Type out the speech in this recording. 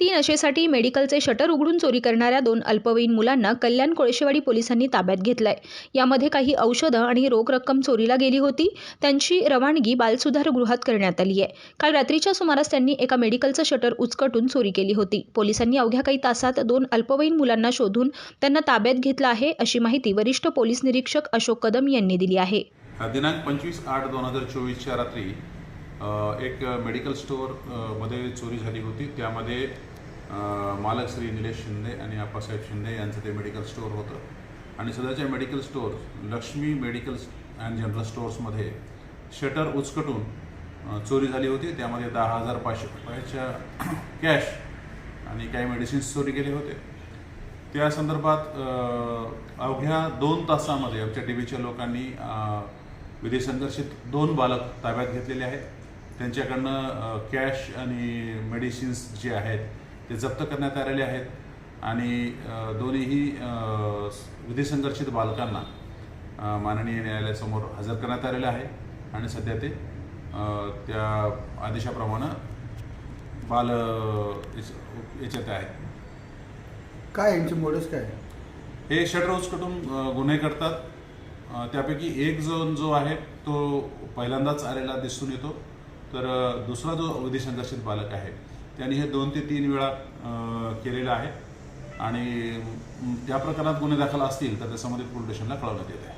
ती नशेसाठी मेडिकलचे शटर उघडून चोरी करणाऱ्या दोन अल्पवयीन मुलांना कल्याण कोळशेवाडी पोलिसांनी ताब्यात घेतलंय. यामध्ये काही औषधं आणि रोख रक्कम चोरीला गेली होती. त्यांची रवानगी बालसुधारगृहात करण्यात आली आहे काल रात्रीच्या सुमारास त्यांनी एका मेडिकलचं शटर उचकटून चोरी केली होती. पोलिसांनी अवघ्या काही तासात दोन अल्पवयीन मुलांना शोधून त्यांना ताब्यात घेतलं आहे अशी माहिती वरिष्ठ पोलीस निरीक्षक अशोक कदम यांनी दिली आहे. दिनांक पंचवीस आठ दोन हजार चोवीसच्या रात्री एक मेडिकल स्टोअरमध्ये चोरी झाली होती. त्यामध्ये मालक श्री निलेश शिंदे आणि आप्पासाहेब शिंदे यांचं ते मेडिकल स्टोअर होतं. आणि सध्याच्या medical store Lakshmi medical and general स्टोअर्समध्ये shutter उचकटून चोरी झाली होती. त्यामध्ये दहा हजार पाचशे रुपयाच्या कॅश आणि काही मेडिसिन्स चोरी केले होते. त्या संदर्भात अवघ्या दोन तासामध्ये आमच्या टी व्हीच्या लोकांनी अ, विधी संघर्षित दोन बालक ताब्यात घेतलेले आहेत. त्यांच्याकडनं कॅश आणि मेडिसिन्स जे आहेत ते जप्त करण्यात आलेले आहेत. आणि दोन्हीही अ, विधी संघर्षित बालकांना माननीय न्यायालयासमोर हजर करण्यात आलेलं आहे. आणि सध्या ते त्या आदेशाप्रमाणे बाल याच्यात आहेत. काय यांची मोडस काय? हे शटर उचकटून गुन्हे करतात. त्यापैकी एक जण जो आहे तो पहिल्यांदाच आलेला दिसून येतो. तर दुसरा जो विधी संघर्षित बालक आहे त्यांनी हे दोन ते तीन वेळा केलेलं आहे. आणि त्या प्रकरणात गुन्हे दाखल असतील तर त्याच्यामध्ये पोलीस स्टेशनला कळवण्यात येत आहे.